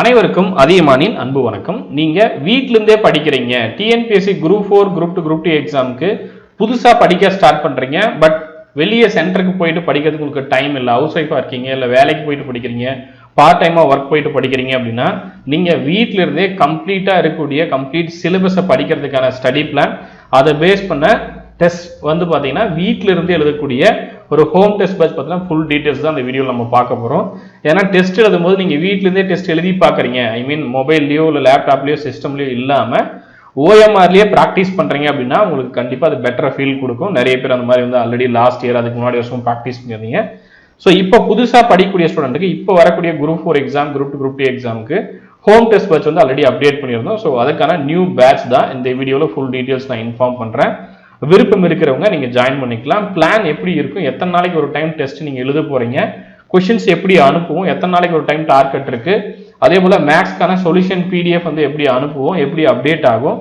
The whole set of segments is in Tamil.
அனைவருக்கும் அதியமானின் அன்பு வணக்கம். நீங்க வீட்டிலேருந்தே படிக்கிறீங்க. TNPSC group four group two group two எக்ஸாமுக்கு புதுசாக படிக்க ஸ்டார்ட் பண்றீங்க. பட் வெளியே சென்டருக்கு போயிட்டு படிக்கிறதுக்கு உங்களுக்கு டைம் இல்லை. ஹவுஸ் ஒய்ஃபாக இருக்கீங்க இல்லை வேலைக்கு போயிட்டு படிக்கிறீங்க பார்ட் டைமாக ஒர்க் போயிட்டு படிக்கிறீங்க அப்படின்னா நீங்கள் வீட்டிலிருந்தே கம்ப்ளீட்டாக இருக்கக்கூடிய கம்ப்ளீட் சிலபஸை படிக்கிறதுக்கான ஸ்டடி பிளான் அதை பேஸ் பண்ண டெஸ்ட் வந்து பார்த்தீங்கன்னா வீட்டிலிருந்து எழுதக்கூடிய ஒரு ஹோம் டெஸ்ட் பேட்ச் பார்த்தீங்கன்னா ஃபுல் டீடைல்ஸ் தான் அந்த வீடியோவில் நம்ம பார்க்க போகிறோம் ஏன்னா டெஸ்ட் எழுதும் போது நீங்கள் வீட்டிலேருந்தே டெஸ்ட் எழுதி பார்க்குறீங்க. ஐ மீன் மொபைல்லையோ இல்லை லேப்டாப்லையோ சிஸ்டம்லையோ இல்லாமல் ஓஎம்ஆர்லேயே ப்ராக்டிஸ் பண்ணுறீங்க அப்படின்னா உங்களுக்கு கண்டிப்பாக அது பெட்டராக ஃபீல் கொடுக்கும். நிறைய பேர் அந்த மாதிரி வந்து ஆல்ரெடி லாஸ்ட் இயர் அதுக்கு முன்னாடி வருஷம் ப்ராக்டிஸ் பண்ணியிருந்தீங்க. ஸோ இப்போ புதுசாக படிக்கக்கூடிய ஸ்டூடெண்ட்டுக்கு இப்போ வரக்கூடிய group four exam group two group two எக்ஸாமுக்கு ஹோம் டெஸ்ட் பேட்ச் வந்து ஆல்ரெடி அப்டேட் பண்ணியிருந்தோம். ஸோ அதுக்கான நியூ பேட்ச் தான் இந்த வீடியோவில் ஃபுல் டீட்டெயில்ஸ் நான் இன்ஃபார்ம் பண்ணுறேன் விருப்பம் இருக்கிறவங்க நீங்கள் ஜாயின் பண்ணிக்கலாம். பிளான் எப்படி இருக்கும்? எத்தனை நாளைக்கு ஒரு டைம் டெஸ்ட் நீங்கள் எழுத போகிறீங்க கொஷின்ஸ் எப்படி அனுப்புவோம்? எத்தனை நாளைக்கு ஒரு டைம் டார்கெட் இருக்குது அதே போல் மேக்ஸ்க்கான சொல்யூஷன் பிடிஎஃப் வந்து எப்படி அனுப்புவோம்? எப்படி அப்டேட் ஆகும்?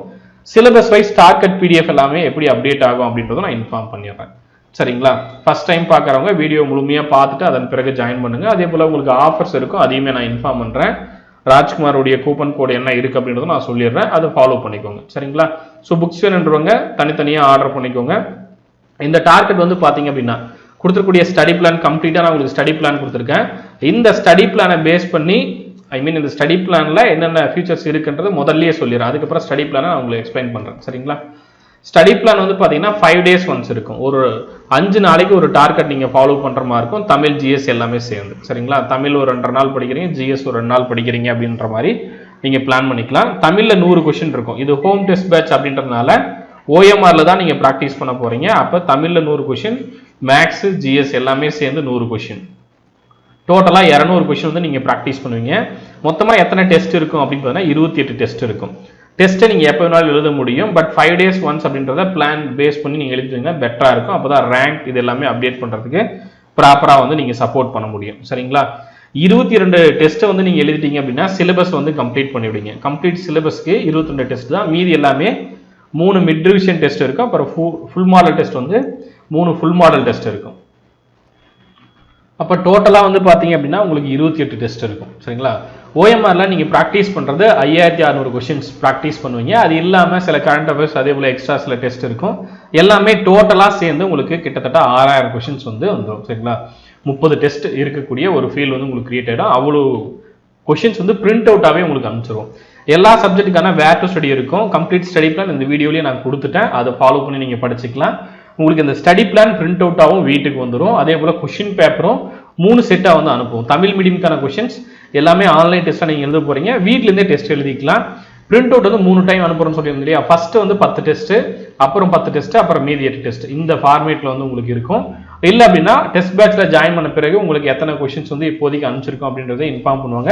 சிலபஸ் வைஸ் டார்கெட் பிடிஎஃப் எல்லாமே எப்படி அப்டேட் ஆகும் அப்படின்றத நான் இன்ஃபார்ம் பண்ணிடுறேன். சரிங்களா? ஃபர்ஸ்ட் டைம் பார்க்குறவங்க வீடியோ முழுமையாக பார்த்துட்டு அதன் பிறகு ஜாயின் பண்ணுங்கள் அதே போல் உங்களுக்கு ஆஃபர்ஸ் இருக்கும். அதையுமே நான் இன்ஃபார்ம் பண்ணுறேன் ராஜ்குமாருடைய கூப்பன் கோடு என்ன இருக்குது அப்படின்றத நான் சொல்லிடுறேன். அதை ஃபாலோ பண்ணிக்கோங்க. சரிங்களா? ஸோ புக்ஸ் வேணுன்றவங்க தனித்தனியாக ஆர்டர் பண்ணிக்கோங்க. இந்த டார்கெட் வந்து பார்த்தீங்க அப்படின்னா கொடுத்துருக்கூடிய ஸ்டடி பிளான் கம்ப்ளீட்டாக நான் உங்களுக்கு ஸ்டடி பிளான் கொடுத்துருக்கேன். இந்த ஸ்டடி பிளானை பேஸ் பண்ணி ஐ மீன் இந்த ஸ்டடி பிளானில் என்னென்ன ஃபியூச்சர்ஸ் இருக்குன்றது முதல்லயே சொல்லிடுறேன். அதுக்கப்புறம் ஸ்டடி பிளானை நான் உங்களுக்கு எக்ஸ்பிளைன் பண்ணுறேன் சரிங்களா? ஸ்டடி பிளான் வந்து பார்த்தீங்கன்னா ஃபைவ் டேஸ் ஒன்ஸ் இருக்கும். ஒரு அஞ்சு நாளைக்கு ஒரு டார்கெட் நீங்கள் ஃபாலோ பண்ணுற மாதிரி இருக்கும். தமிழ் ஜிஎஸ் எல்லாமே சேர்ந்து. சரிங்களா? தமிழ் ஒரு ரெண்டரை நாள் படிக்கிறீங்க ஜிஎஸ் ஒரு ரெண்டு நாள் படிக்கிறீங்க அப்படின்ற மாதிரி நீங்கள் பிளான் பண்ணிக்கலாம். தமிழில் நூறு கொஷின் இருக்கும். இது ஹோம் டெஸ்ட் பேட்ச் அப்படின்றதுனால ஓஎம்ஆரில் தான் நீங்கள் ப்ராக்டிஸ் பண்ண போகிறீங்க அப்போ தமிழில் நூறு கொஷின் மேக்ஸு ஜிஎஸ் எல்லாமே சேர்ந்து நூறு கொஷின் டோட்டலாக இரநூறு கொஷின் வந்து நீங்கள் ப்ராக்டிஸ் பண்ணுவீங்க. மொத்தமாக எத்தனை டெஸ்ட் இருக்கும் அப்படின்னு பார்த்தீங்கன்னா இருபத்தி எட்டு டெஸ்ட் இருக்கும். டெஸ்ட்டை நீங்கள் எப்போ வேணாலும் எழுத முடியும். பட் ஃபைவ் டேஸ் ஒன்ஸ் அப்படின்றத பிளான் பேஸ் பண்ணி நீங்கள் எழுதிட்டீங்கன்னா பெட்டராக இருக்கும். அப்போ தான் ரேங்க் இது எல்லாமே அப்டேட் பண்ணுறதுக்கு ப்ராப்பராக வந்து நீங்கள் சப்போர்ட் பண்ண முடியும். சரிங்களா? இருபத்தி ரெண்டு டெஸ்ட்டை வந்து நீங்கள் எழுதிட்டீங்க அப்படின்னா சிலபஸ் வந்து கம்ப்ளீட் பண்ணிவிடுங்க. கம்ப்ளீட் சிலபஸ்க்கு இருபத்தி ரெண்டு டெஸ்ட் தான். மீதி எல்லாமே மூணு மிட் ரிவிஷன் டெஸ்ட் இருக்கும். அப்புறம் ஃபுல் மாடல் டெஸ்ட் வந்து மூணு ஃபுல் மாடல் டெஸ்ட் இருக்கும். அப்போ டோட்டலாக வந்து பார்த்தீங்க அப்படின்னா உங்களுக்கு இருபத்தி எட்டு டெஸ்ட் இருக்கும். சரிங்களா? ஓஎம்ஆரில் நீங்கள் ப்ராக்டிஸ் பண்ணுறது ஐயாயிரத்தி அறநூறு கொஷின்ஸ் ப்ராக்டிஸ் பண்ணுவீங்க. அது இல்லாமல் சில கரண்ட் அஃபேர்ஸ் அதே போல் எக்ஸ்ட்ரா சில டெஸ்ட் இருக்கும். எல்லாமே டோட்டலாக சேர்ந்து உங்களுக்கு கிட்டத்தட்ட ஆறாயிரம் கொஷின்ஸ் வந்து வந்துடும். சரிங்களா? முப்பது டெஸ்ட் இருக்கக்கூடிய ஒரு ஃபீல் வந்து உங்களுக்கு கிரியேட் ஆகிடும் அவ்வளோ கொஷின்ஸ் வந்து பிரிண்ட் அவுட்டாகவே உங்களுக்கு அனுப்பிச்சிரும். எல்லா சப்ஜெக்ட்டுக்கான வேர் டு ஸ்டடி இருக்கும். கம்ப்ளீட் ஸ்டடி பிளான் இந்த வீடியோலேயே நான் கொடுத்துட்டேன். அதை ஃபாலோ பண்ணி நீங்கள் படிச்சுக்கலாம். உங்களுக்கு இந்த ஸ்டடி பிளான் பிரிண்ட் அவுட்டாகவும் வீட்டுக்கு வந்துடும் அதே போல் கொஷின் பேப்பரும் மூணு செட்டாக வந்து அனுப்புவோம். தமிழ் மீடியம்க்கான கொஷின்ஸ் எல்லாமே ஆன்லைன் டெஸ்ட்டாக நீங்கள் எழுத போகிறீங்க வீட்டிலேருந்தே டெஸ்ட் எழுதிக்கலாம். பிரிண்ட் அவுட் வந்து மூணு டைம் அனுப்புறோம்னு சொல்லியிருந்தோம் இல்லையா? ஃபர்ஸ்ட் வந்து பத்து டெஸ்ட்டு அப்புறம் பத்து டெஸ்ட்டு அப்புறம் மீதி எட்டு டெஸ்ட் இந்த ஃபார்மேட்டில் வந்து உங்களுக்கு இருக்கும். இல்லை அப்படின்னா டெஸ்ட் பேட்ச்ல ஜாயின் பண்ண பிறகு உங்களுக்கு எத்தனை கொஷின்ஸ் வந்து இப்போதைக்கு அனுப்பிச்சிருக்கோம் அப்படின்றத இன்ஃபார்ம் பண்ணுவாங்க.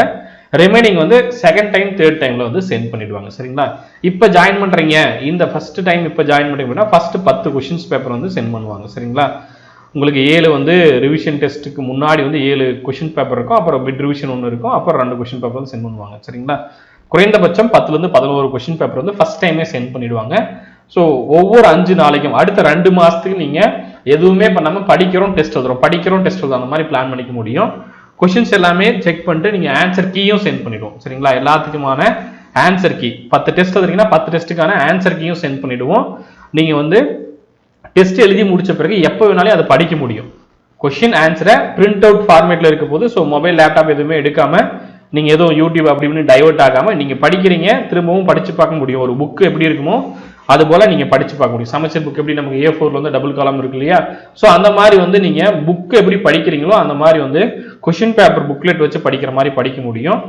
ரிமைனிங் வந்து செகண்ட் டைம் தேர்ட் டைம்ல வந்து சென்ட் பண்ணிடுவாங்க. சரிங்களா? இப்போ ஜாயின் பண்றீங்க. இந்த ஃபர்ஸ்ட் டைம் இப்போ ஜாயின் பண்றீங்கன்னா ஃபர்ஸ்ட் பத்து கொஷின்ஸ் பேப்பர் வந்து சென்ட் பண்ணுவாங்க. சரிங்களா? உங்களுக்கு ஏழு வந்து ரிவிஷன் டெஸ்ட்டுக்கு முன்னாடி வந்து ஏழு கொஷின் பேப்பர் இருக்கும். அப்புறம் பிட் ரிவிஷன் ஒன்று இருக்கும். அப்புறம் ரெண்டு கொஷின் பேப்பர் வந்து சென்ட் பண்ணுவாங்க. சரிங்களா? குறைந்தபட்சம் பத்துலேருந்து பதினோரு கொஷின் பேப்பர் வந்து ஃபர்ஸ்ட் டைமே சென்ட் பண்ணிடுவாங்க. ஸோ ஒவ்வொரு அஞ்சு நாளைக்கும் அடுத்த ரெண்டு மாதத்துக்கு நீங்கள் எதுவுமே பண்ணாமல் படிக்கிறோம் டெஸ்ட் எழுதுறோம். படிக்கிறோம் டெஸ்ட் எழுதுறோம். அந்த மாதிரி பிளான் பண்ணிக்க முடியும். கொஷின்ஸ் எல்லாமே செக் பண்ணிட்டு நீங்கள் ஆன்சர் கீயும் சென்ட் பண்ணிடுவோம். சரிங்களா? எல்லாத்துக்குமான ஆன்சர் கீ பத்து டெஸ்ட் எழுதுறீங்கன்னா பத்து டெஸ்ட்டுக்கான ஆன்சர் கீயும் சென்ட் பண்ணிடுவோம். நீங்கள் வந்து டெஸ்ட் எழுதி முடிச்ச பிறகு எப்போ வேணாலும் அதை படிக்க முடியும். கொஷின் ஆன்சரை பிரிண்ட் அவுட் ஃபார்மேட்டில் இருக்க போது ஸோ மொபைல் லேப்டாப் எதுவுமே எடுக்காமல் நீங்கள் எதுவும் யூடியூப் அப்படி இப்படின்னு டைவர்ட் ஆகாமல் நீங்கள் படிக்கிறீங்க திரும்பவும் படித்து பார்க்க முடியும். ஒரு புக்கு எப்படி இருக்குமோ அது போல நீங்க படிச்சு பார்க்க முடியும். சமச்சர் புக் எப்படி நமக்கு ஏ ஃபோர்ல வந்து டபுள் காலம் இருக்கு இல்லையா? ஸோ அந்த மாதிரி வந்து நீங்க புக் எப்படி படிக்கிறீங்களோ அந்த மாதிரி வந்து கொஷின் பேப்பர் புக்லெட் வச்சு படிக்கிற மாதிரி படிக்க முடியும்.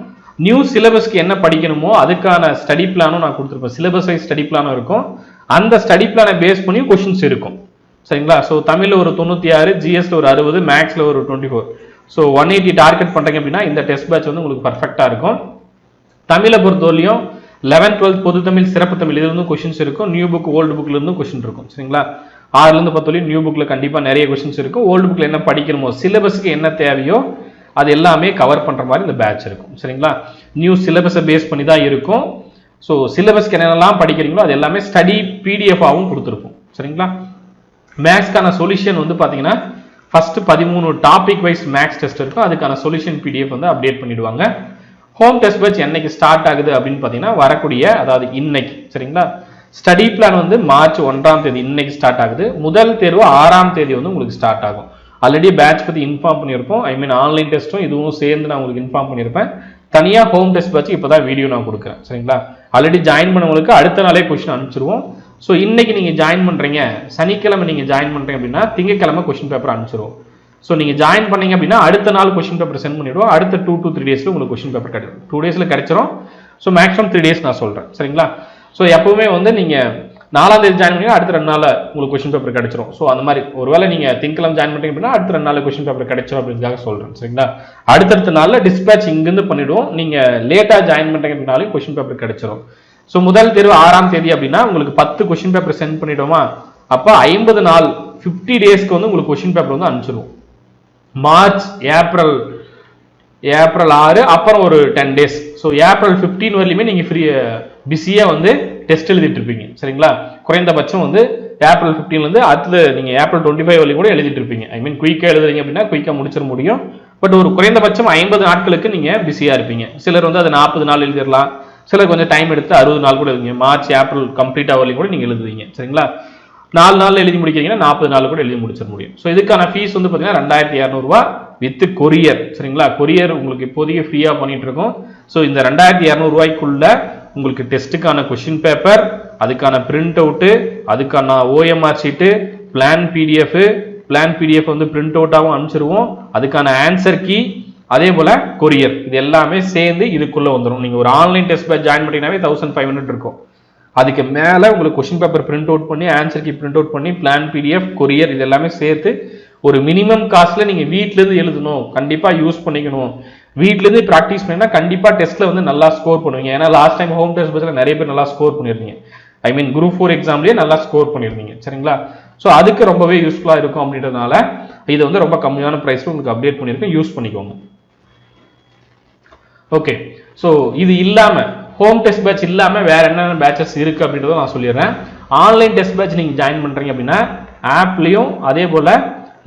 நியூ சிலபஸ்க்கு என்ன படிக்கணுமோ அதுக்கான ஸ்டடி பிளானும் நான் கொடுத்துருப்பேன். சிலபஸ் வைஸ் ஸ்டடி பிளானும் இருக்கும். அந்த ஸ்டடி பிளானை பேஸ் பண்ணி கொஷின்ஸ் இருக்கும். சரிங்களா? ஸோ தமிழில் ஒரு தொண்ணூற்றி ஆறு ஜிஎஸ்ல ஒரு அறுபது மேக்ஸில் ஒரு twenty four so one eighty target பண்ணுறீங்க அப்படின்னா இந்த டெஸ்ட் பேட்ச் வந்து உங்களுக்கு பர்ஃபெக்டாக இருக்கும். தமிழை பொறுத்தவரையும் லெவன்த் டுவெல்த் பொது தமிழ் சிறப்பு தமிழ் இது வந்து கொஷின்ஸ் இருக்கும். நியூ புக் ஓல்டு புக்கில் இருந்தும் கொஷின் இருக்கும். சரிங்களா? ஆறுலேருந்து பத்து வரையும் நியூ புக்கில் கண்டிப்பாக நிறைய கொஷின்ஸ் இருக்கும். ஓல்டு புக்கில் என்ன படிக்கணுமோ சிலபஸ்க்கு என்ன தேவையோ அது எல்லாமே கவர் பண்ணுற மாதிரி இந்த பேட்ச் இருக்கும். சரிங்களா? நியூ சிலபஸை பேஸ் பண்ணி தான் இருக்கும். ஸோ சிலபஸ்க்கு என்னென்னலாம் படிக்கிறீங்களோ அது எல்லாமே ஸ்டடி பிடிஎஃபாகவும் கொடுத்துருக்கும் சரிங்களா? மேக்ஸ்க்கான சொல்யூஷன் வந்து பார்த்தீங்கன்னா ஃபஸ்ட்டு பதிமூணு டாபிக் வைஸ் மேக்ஸ் டெஸ்ட் இருக்கும். அதுக்கான சொல்யூஷன் பிடிஎஃப் வந்து அப்டேட் பண்ணிடுவாங்க. ஹோம் டெஸ்ட் பேட்ச் என்னைக்கு ஸ்டார்ட் ஆகுது அப்படின்னு பார்த்தீங்கன்னா வரக்கூடிய அதாவது இன்னைக்கு சரிங்களா? ஸ்டடி பிளான் வந்து மார்ச் ஒன்றாம் தேதி இன்னைக்கு ஸ்டார்ட் ஆகுது. முதல் தேர்வு ஆறாம் தேதி வந்து உங்களுக்கு ஸ்டார்ட் ஆகும். ஆல்ரெடி பேட்ச் பற்றி இன்ஃபார்ம் பண்ணியிருப்போம். ஐ மீன் ஆன்லைன் டெஸ்ட்டும் இதுவும் சேர்ந்து நான் உங்களுக்கு இன்ஃபார்ம் பண்ணியிருப்பேன். தனியாக ஹோம் டெஸ்ட் பேட்ச் இப்போ தான் வீடியோ நான் கொடுக்குறேன் சரிங்களா? ஆல்ரெடி ஜாயின் பண்ணவங்களுக்கு அடுத்த நாளே கொஸ்டின் அனுப்பிச்சிருவோம். ஸோ இன்னைக்கு நீங்கள் ஜாயின் பண்ணுறீங்க சனிக்கிழமை நீங்கள் ஜாயின் பண்ணுறீங்க அப்படின்னா திங்கக்கிழமை கொஸ்டின் பேப்பர் அனுப்பிச்சிருவோம். ஸோ நீங்கள் ஜாயின் பண்ணீங்க அப்படின்னா அடுத்த நாள் கொஸ்டின் பேப்பர் சென்ட் பண்ணிவிடுவோம் அடுத்த டூ டூ த்ரீ டேஸில் உங்களுக்கு கொஸ்டின் பேப்பர் கிடைக்கும். டூ டேஸில் கிடைச்சிரும். ஸோ மேக்ஸிமம் த்ரீ டேஸ் நான் சொல்கிறேன் சரிங்களா? ஸோ எப்பவுமே வந்து நீங்கள் நாலாம் தேதி ஜாயின் பண்ணி அடுத்த ரெண்டு நாளில் உங்களுக்கு கொஸ்டின் பேப்பர் கிடைச்சிரும். ஸோ அந்த மாதிரி ஒருவேளை நீங்கள் திங்கெல்லாம் ஜாயின் பண்ணிட்டீங்க அப்படின்னா அடுத்த ரெண்டு நாளில் கொஸ்டின் பேப்பர் கிடைச்சிரும் அப்படின்றதுக்காக சொல்கிறேன் சரிங்களா? அடுத்தடுத்த நாளில் டிஸ்பேச் இங்கேருந்து பண்ணிவிடுவோம் நீங்கள் லேட்டாக ஜாயின் பண்ணுறீங்க அப்படின்னாலும் கொஸ்டின் பேப்பர் கிடைச்சிரும். ஸோ முதல் தேர்வு ஆறாம் தேதி அப்படின்னா உங்களுக்கு பத்து கொஸ்டின் பேப்பர் சென்ட் பண்ணிவிடுவோமா அப்போ ஐம்பது நாள் ஃபிஃப்டி டேஸ்க்கு வந்து உங்களுக்கு கொஸ்டின் பேப்பர் வந்து அனுப்பிச்சிருவோம். மார்ச் ஏப்ரல் ஏப்ரல் ஆறு அப்புறம் ஒரு ten days so April fifteen வரலையுமே நீங்கள் ஃப்ரீ பிஸியாக வந்து டெஸ்ட் எழுதிட்டு இருப்பீங்க. சரிங்களா? குறைந்தபட்சம் வந்து ஏப்ரல் ஃபிஃப்டீன்லேருந்து அடுத்தது நீங்கள் ஏப்ரல் டுவெண்ட்டி ஃபைவ் வரையும் கூட எழுதிட்டு இருப்பீங்க. ஐ மீன் குயிக்காக எழுதுறீங்க அப்படின்னா குயிக்காக முடிச்சிட முடியும். பட் ஒரு குறைந்தபட்சம் ஐம்பது நாட்களுக்கு நீங்கள் பிஸியாக இருப்பீங்க. சிலர் வந்து அது நாற்பது நாள் எழுதிடலாம். சிலர் கொஞ்சம் டைம் எடுத்து அறுபது நாள் கூட எழுதுங்க மார்ச் ஏப்ரல் கம்ப்ளீட் ஆகலையும் கூட நீங்கள் எழுதுவீங்க. சரிங்களா? நாலு நாள் எழுதி முடிக்கிறீங்கன்னா நாற்பது நாள் கூட எழுதி முடிச்சிட முடியும். ஸோ இதுக்கான ஃபீஸ் வந்து பார்த்தீங்கன்னா ரெண்டாயிரத்தி இரநூறுவா வித் கொரியர் சரிங்களா? கொரியர் உங்களுக்கு இப்போதைக்கு ஃப்ரீயாக பண்ணிட்டு இருக்கோம். ஸோ இந்த ரெண்டாயிரத்தி இரநூறுவாய்க்குள்ள உங்களுக்கு டெஸ்ட்டுக்கான கொஷின் பேப்பர் அதுக்கான பிரிண்ட் அவுட்டு அதுக்கான OMR sheet plan PDF plan PDF வந்து பிரிண்ட் அவுட்டாகவும் அனுப்பிச்சிருவோம். அதுக்கான ஆன்சர் கீ அதே போல் கொரியர் இது எல்லாமே சேர்ந்து இதுக்குள்ளே வந்துடும் நீங்கள் ஒரு ஆன்லைன் டெஸ்ட் பேட்ச் ஜாயின் பண்ணிங்கனாவே தௌசண்ட் ஃபைவ் ஹண்ட்ரட் இருக்கும். அதுக்கு மேலே உங்களுக்கு கொஷின் பேப்பர் பிரிண்ட் அவுட் பண்ணி ஆன்சர் கீ பிரிண்ட் அவுட் பண்ணி பிளான் பிடிஎஃப் கொரியர் இது எல்லாமே சேர்த்து ஒரு மினிமம் காஸ்ட்டில் நீங்கள் வீட்டிலேருந்து எழுதணும். கண்டிப்பாக யூஸ் பண்ணிக்கணும். வீட்டிலேருந்து ப்ராக்டிஸ் பண்ணிங்கன்னா கண்டிப்பாக டெஸ்ட்டில் வந்து நல்லா ஸ்கோர் பண்ணுவீங்க. ஏன்னா லாஸ்ட் டைம் ஹோம் டெஸ்ட் பஸ்ஸில் நிறைய பேர் நல்லா ஸ்கோர் பண்ணியிருந்தீங்க. ஐ மீன் குரூப் ஃபோர் எக்ஸாம்லேயே நல்லா ஸ்கோர் பண்ணியிருந்தீங்க. சரிங்களா? ஸோ அதுக்கு ரொம்பவே யூஸ்ஃபுல்லாக இருக்கும் அப்படின்றதுனால இது வந்து ரொம்ப கம்மியான ப்ரைஸில் உங்களுக்கு அப்டேட் பண்ணியிருக்கேன். யூஸ் பண்ணிக்கோங்க. ஓகே ஸோ இது இல்லாமல் ஹோம் டெஸ்ட் பேட்ச் இல்லாமல் வேறு என்னென்ன பேட்சஸ் இருக்குது அப்படின்றத நான் சொல்லிடுறேன். ஆன்லைன் டெஸ்ட் பேட்ச் நீங்கள் ஜாயின் பண்ணுறீங்க அப்படின்னா ஆப்லேயும் அதே போல்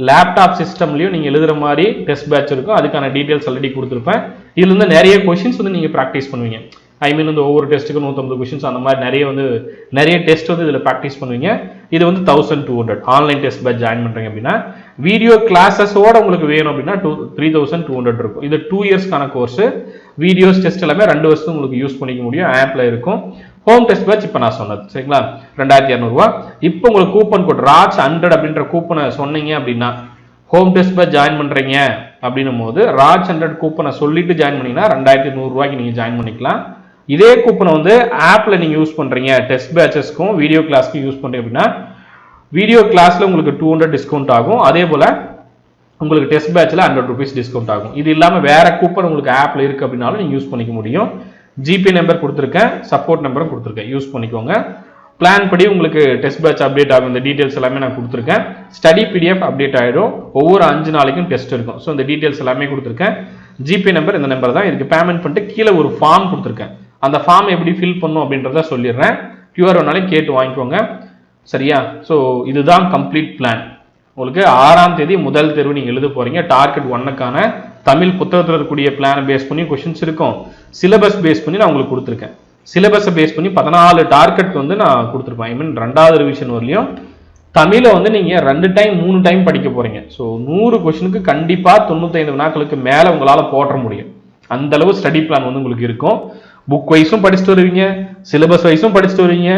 லேப்டாப் சிஸ்டம்லையும் நீங்கள் எழுதுகிற மாதிரி டெஸ்ட் பேட்ச் இருக்கும். அதுக்கான டீட்டெயில்ஸ் ஆல்ரெடி கொடுத்துருப்பேன். இதுலேருந்து நிறைய கொஷின்ஸ் வந்து நீங்கள் ப்ராக்டிஸ் பண்ணுவீங்க. ஐ மீன் வந்து ஒவ்வொரு டெஸ்ட்டுக்கும் நூற்றம்பது கொஷின்ஸ் அந்த மாதிரி நிறைய வந்து நிறைய டெஸ்ட் வந்து இதில் ப்ராக்டிஸ் பண்ணுவீங்க. இது வந்து thousand two hundred online test batch join பண்ணுறீங்க அப்படின்னா வீடியோ கிளாஸஸோட உங்களுக்கு வேணும் அப்படின்னா two three thousand two hundred இருக்கும். இது டூ இயர்ஸ்க்கான கோர்ஸு வீடியோஸ் டெஸ்ட் எல்லாமே ரெண்டு வருஷம் உங்களுக்கு யூஸ் பண்ணிக்க முடியும். ஆப்பில் இருக்கும். ஹோம் டெஸ்ட் பேட்ச் இப்போ நான் சொன்னது. சரிங்களா? ரெண்டாயிரத்தி இரநூறுவா இப்போ உங்களுக்கு கூப்பன் கோட் ராஜ் ஹண்ட்ரட் அப்படின்ற கூப்பனை சொன்னீங்க அப்படின்னா ஹோம் டெஸ்ட் பேட்ச் ஜாயின் பண்ணுறீங்க அப்படின்னும் போது ராஜ் ஹண்ட்ரட் கூப்பனை சொல்லிட்டு ஜாயின் பண்ணீங்கன்னா ரெண்டாயிரத்தி நூறுரூவாய்க்கு நீங்கள் ஜாயின் பண்ணிக்கலாம். இதே கூப்பனை வந்து ஆப்பில் நீங்கள் யூஸ் பண்ணுறீங்க டெஸ்ட் பேட்சஸ்க்கும் வீடியோ கிளாஸ்க்கும் யூஸ் பண்ணுறீங்க அப்படின்னா வீடியோ கிளாஸில் உங்களுக்கு டூ ஹண்ட்ரட் டிஸ்கவுண்ட் ஆகும். அதே போல் உங்களுக்கு டெஸ்ட் பேட்சில் ஹண்ட்ரட் ருபீஸ் டிஸ்கவுண்ட் ஆகும். இது இல்லாமல் வேற கூப்பன் உங்களுக்கு ஆப்பில் இருக்குது அப்படின்னாலும் நீங்கள் யூஸ் பண்ணிக்க முடியும். ஜிபே நம்பர் கொடுத்துருக்கேன் சப்போர்ட் நம்பரும் கொடுத்துருக்கேன். யூஸ் பண்ணிக்கோங்க. பிளான் படி உங்களுக்கு டெஸ்ட் பேட்ச் அப்டேட் ஆகும். இந்த டீட்டெயில்ஸ் எல்லாமே நான் கொடுத்துருக்கேன். ஸ்டடி பிடிஎஃப் அப்டேட் ஆகிடும் ஒவ்வொரு அஞ்சு நாளைக்கும் டெஸ்ட் இருக்கும். ஸோ இந்த டீட்டெயில்ஸ் எல்லாமே கொடுத்துருக்கேன். ஜிபே நம்பர் இந்த நம்பர் தான். இதுக்கு பேமெண்ட் பண்ணிட்டு கீழே ஒரு ஃபார்ம் கொடுத்துருக்கேன். அந்த ஃபார்ம் எப்படி ஃபில் பண்ணும் அப்படின்றத சொல்லிடுறேன். கியூஆர் வேணாலே கேட்டு வாங்கிக்கோங்க. சரியா? ஸோ இதுதான் கம்ப்ளீட் பிளான் உங்களுக்கு ஆறாம் தேதி முதல் தேர்வு நீங்கள் எழுத போகிறீங்க டார்கெட் ஒன்னுக்கான தமிழ் புத்தகத்தில் இருக்கக்கூடிய பிளானை பேஸ் பண்ணி கொஷின்ஸ் இருக்கும். சிலபஸ் பேஸ் பண்ணி நான் உங்களுக்கு கொடுத்துருக்கேன். சிலபஸை பேஸ் பண்ணி பதினாலு டார்கெட் வந்து நான் கொடுத்துருப்பேன். ஐ மீன் ரெண்டாவது ரிவிஷன் வரலையும். தமிழை வந்து நீங்கள் ரெண்டு டைம் மூணு டைம் படிக்க போகிறீங்க ஸோ நூறு கொஷினுக்கு கண்டிப்பாக தொண்ணூத்தைந்து வினாக்களுக்கு மேலே உங்களால் போட்ட முடியும். அந்த அளவு ஸ்டடி பிளான் வந்து உங்களுக்கு இருக்கும். புக் வைஸும் படிச்சுட்டு வருவீங்க. சிலபஸ் வைஸும் படிச்சுட்டு வருவீங்க.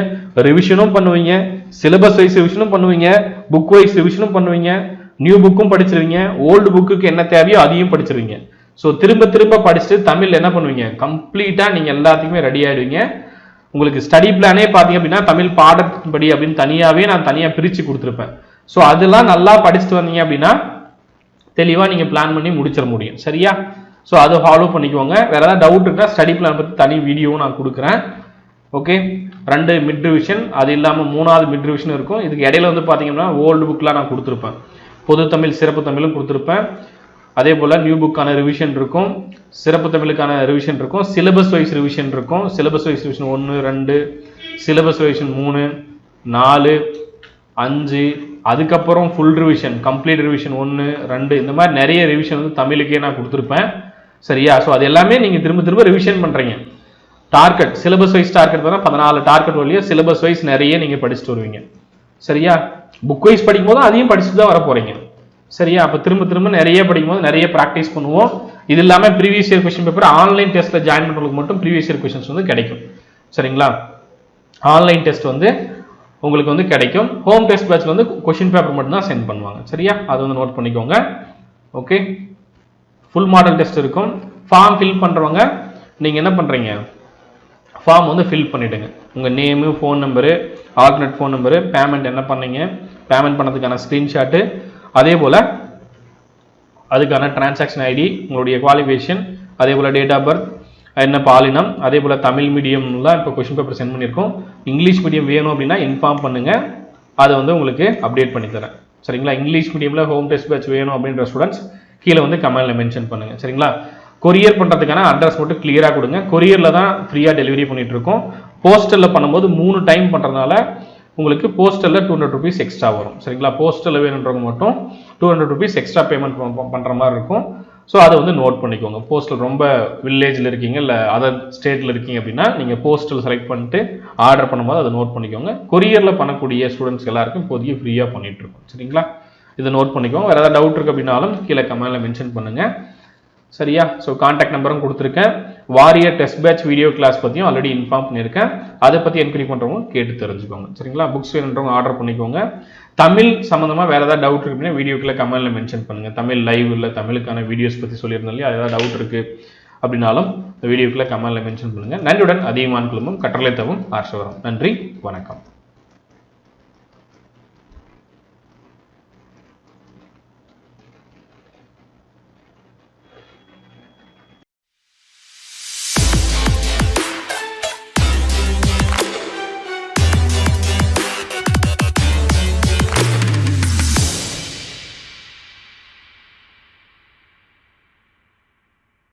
ரிவிஷனும் பண்ணுவீங்க சிலபஸ் வைஸ் ரிவிஷனும் பண்ணுவீங்க புக் வைஸ் ரிவிஷனும் பண்ணுவீங்க நியூ புக்கும் படிச்சிருவீங்க ஓல்டு புக்குக்கு என்ன தேவையோ அதையும் படிச்சிருவீங்க. ஸோ திரும்ப திரும்ப படிச்சுட்டு தமிழ் என்ன பண்ணுவீங்க? கம்ப்ளீட்டாக நீங்கள் எல்லாத்துக்குமே ரெடி ஆகிடுவீங்க உங்களுக்கு ஸ்டடி பிளானே பார்த்தீங்க அப்படின்னா தமிழ் பாடத்தின்படி அப்படின்னு தனியாகவே நான் தனியாக பிரித்து கொடுத்துருப்பேன். ஸோ அதெல்லாம் நல்லா படிச்சுட்டு வந்தீங்க அப்படின்னா தெளிவாக நீங்கள் பிளான் பண்ணி முடிச்சிட முடியும். சரியா? ஸோ அதை ஃபாலோ பண்ணிக்கோங்க. வேற ஏதாவது டவுட் இருக்கா ஸ்டடி பிளான் பற்றி தனி வீடியோவும் நான் கொடுக்குறேன். ஓகே ரெண்டு மிட் ரிவிஷன் அது இல்லாமல் மூணாவது மிட் டிவிஷன் இருக்கும். இதுக்கு இடையில வந்து பார்த்தீங்கன்னா ஓல்டு புக்கெலாம் நான் கொடுத்துருப்பேன். பொது தமிழ் சிறப்பு தமிழும் கொடுத்துருப்பேன். அதே போல் நியூ புக்கான ரிவிஷன் இருக்கும். சிறப்பு தமிழுக்கான ரிவிஷன் இருக்கும். சிலபஸ் வைஸ் ரிவிஷன் இருக்கும். சிலபஸ் வைஸ் ரிவிஷன் ஒன்று ரெண்டு. சிலபஸ் ரிவிஷன் மூணு நாலு அஞ்சு. அதுக்கப்புறம் ஃபுல் ரிவிஷன் கம்ப்ளீட் ரிவிஷன் ஒன்று ரெண்டு. இந்த மாதிரி நிறைய ரிவிஷன் வந்து தமிழுக்கே நான் கொடுத்துருப்பேன். சரியா? ஸோ அது எல்லாமே நீங்கள் திரும்ப திரும்ப ரிவிஷன் பண்ணுறீங்க டார்கெட் சிலபஸ் வைஸ் டார்கெட் தானே? பதினாலு டார்கெட் வழியாக சிலபஸ் வைஸ் நிறைய நீங்கள் படிச்சுட்டு வருவீங்க. சரியா? புக் வைஸ் படிக்கும்போது அதையும் படிச்சுட்டு தான் வர போறீங்க சரியா? அப்போ திரும்ப திரும்ப நிறைய படிக்கும்போது நிறைய ப்ராக்டிஸ் பண்ணுவோம். இது இல்லாமல் previous year question paper online டெஸ்ட்டில் ஜாயின் பண்ணுறதுக்கு மட்டும் ப்ரீவியஸ் இயர் கொஸ்டின்ஸ் வந்து கிடைக்கும். சரிங்களா? ஆன்லைன் டெஸ்ட் வந்து உங்களுக்கு வந்து கிடைக்கும். ஹோம் டெஸ்ட் பேட்ச் வந்து கொஷின் பேப்பர் மட்டும் தான் சென்ட் பண்ணுவாங்க. சரியா? அது வந்து நோட் பண்ணிக்கோங்க. ஓகே ஃபுல் மாடல் டெஸ்ட் இருக்கும். ஃபார்ம் ஃபில் பண்ணுறவங்க நீங்கள் என்ன பண்ணுறீங்க ஃபார்ம் வந்து ஃபில் பண்ணிவிடுங்க உங்கள் name phone number alternate phone number payment என்ன பண்ணீங்க? பேமெண்ட் பண்ணதுக்கான ஸ்க்ரீன்ஷாட்டு அதே போல் அதுக்கான டிரான்சாக்ஷன் ஐடி உங்களுடைய குவாலிஃபிகேஷன் அதே போல் டேட் ஆஃப் பர்த் என்ன பாலினம் அதே போல் தமிழ் மீடியம்லாம் இப்போ கொஷின் பேப்பர் சென்ட் பண்ணியிருக்கோம். இங்கிலீஷ் மீடியம் வேணும் அப்படின்னா இன்ஃபார்ம் பண்ணுங்கள் அதை வந்து உங்களுக்கு அப்டேட் பண்ணி தரேன். சரிங்களா? இங்கிலீஷ் மீடியமில் ஹோம் டெஸ்ட் பேட்ச் வேணும் அப்படின்ற ஸ்டூடெண்ட்ஸ் கீழே வந்து கமெண்டில் மென்ஷன் பண்ணுங்கள் சரிங்களா? கொரியர் பண்ணுறதுக்கான அட்ரஸ் மட்டும் கிளியராக கொடுங்க. கொரியரில் தான் ஃப்ரீயாக டெலிவரி பண்ணிகிட்ருக்கோம் போஸ்டலில் பண்ணும்போது மூணு டைம் பண்ணுறதுனால உங்களுக்கு போஸ்டலில் டூ ஹண்ட்ரட் ருபீஸ் எக்ஸ்ட்ரா வரும். சரிங்களா? போஸ்டலில் வேணுன்றவங்க மட்டும் two hundred rupees extra payment பண்ணுற மாதிரி இருக்கும். ஸோ அதை வந்து நோட் பண்ணிக்கோங்க. போஸ்டல் ரொம்ப வில்லேஜில் இருக்கீங்க இல்லை அதர் ஸ்டேட்டில் இருக்கீங்க அப்படின்னா நீங்கள் போஸ்டல் செலக்ட் பண்ணிட்டு ஆர்டர் பண்ணும்போது அதை நோட் பண்ணிக்கோங்க. கொரியரில் பண்ணக்கூடிய ஸ்டூடெண்ட்ஸ் எல்லாருக்கும் இப்போதைக்கு ஃப்ரீயாக பண்ணிகிட்ருக்கோம் சரிங்களா? இதை நோட் பண்ணிக்கோங்க. வேறு ஏதாவது டவுட் இருக்குது அப்படின்னாலும் கீழே கமெண்டில் மென்ஷன் பண்ணுங்கள் சரியா? ஸோ காண்டாக்ட் நம்பரும் கொடுத்துருக்கேன். Warrior test batch video class பற்றியும் ஆல்ரெடி இன்ஃபார்ம் பண்ணியிருக்கேன். அதை பற்றி என்கொயரி பண்ணுறவங்க கேட்டு தெரிஞ்சுக்கோங்க. சரிங்களா? புக்ஸ் வேணுன்றவங்க ஆர்டர் பண்ணிக்கோங்க. தமிழ் சம்மந்தமாக வேறு ஏதாவது டவுட் இருக்கு அப்படின்னா வீடியோக்குள்ள கமெண்ட்டில் மென்ஷன் பண்ணுங்கள் தமிழ் லைவ் இல்லை தமிழுக்கான வீடியோஸ் பற்றி சொல்லியிருந்தாலே இல்லையா? அது ஏதாவது டவுட் இருக்குது அப்படின்னாலும் இந்த வீடியோக்குள்ள கமெண்ட்டில் மென்ஷன் பண்ணுங்கள் நன்றியுடன் அதிகமான குழுமம் கட்டளை தவும் ஆர்ஷவரம் நன்றி வணக்கம்.